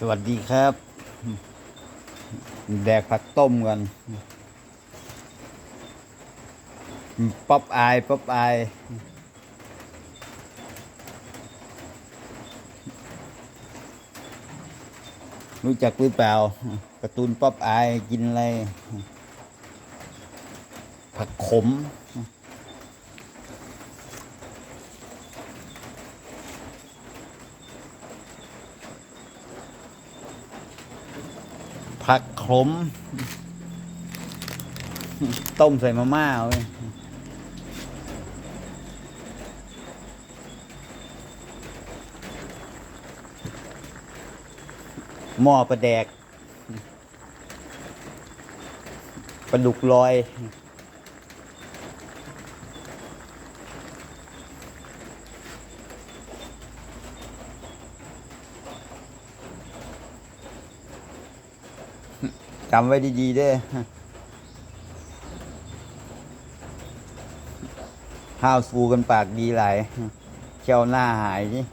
สวัสดีครับ แดกผักต้มกันป๊อปอายป๊อปอายรู้จักหรือเปล่าการ์ตูนป๊อปอายกินอะไร ผักขม ผักขม ต้มใส่มาม่าเว้ยหม้อปลาแดกปลาดุกลอย จำไว้ดีๆเด้ห้าวฟูกันปากดีหลายเชี่ยวหน้าหายนี่